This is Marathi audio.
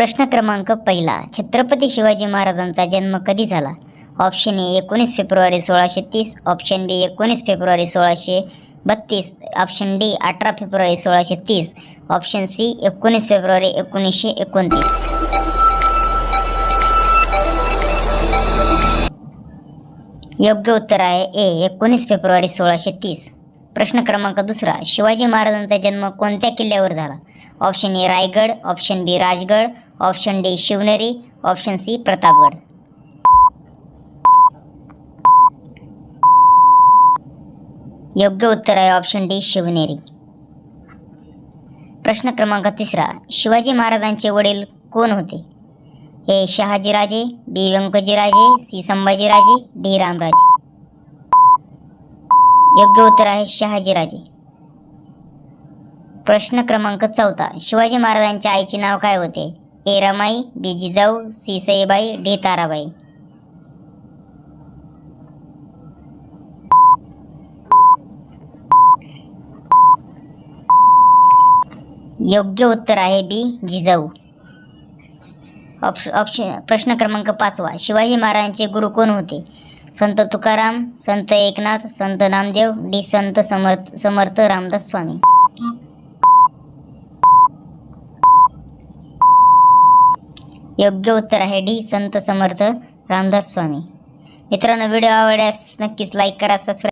प्रश्न क्रमांक पहिला. छत्रपती शिवाजी महाराजांचा जन्म कधी झाला? ऑप्शन ए एकोणीस फेब्रुवारी सोळाशे तीस. ऑप्शन बी एकोणीस फेब्रुवारी सोळाशे बत्तीस. ऑप्शन डी अठरा फेब्रुवारी सोळाशे तीस. ऑप्शन सी एकोणीस फेब्रुवारी एकोणीसशे एकोणतीस. योग्य उत्तर आहे ए एकोणीस फेब्रुवारी सोळाशे तीस. प्रश्न क्रमांक दुसरा शिवाजी महाराजांचा जन्म कोणत्या किल्ल्यावर झाला? Option A Raigad option B Rajgad option D Shivneri option C Pratapgad. योग्य उत्तर आहे ऑप्शन डी शिवनेरी. प्रश्न क्रमांक तिसरा शिवाजी महाराजांचे वडील कोण होते? A Shahajiraje B Vyankojiraje C Sambhajiraje D Ramraje. योग्य उत्तर आहे शहाजीराजे प्रश्न क्रमांक चौथा. शिवाजी महाराजांच्या आईचे नाव काय होते? A. Ramai B. Jijau C. Saibai D. Tarabai. योग्य उत्तर आहे बी. जिजाऊ. ऑप्श ऑप्शन प्रश्न क्रमांक पाचवा. शिवाजी महाराजांचे गुरु कोण होते? संत तुकाराम संत एकनाथ संत नामदेव डी संत समर्थ समर्थ रामदास स्वामी. योग्य उत्तर आहे डी संत समर्थ रामदास स्वामी. मित्रांनो व्हिडिओ आवडल्यास नक्कीच लाईक करा सबस्क्राईब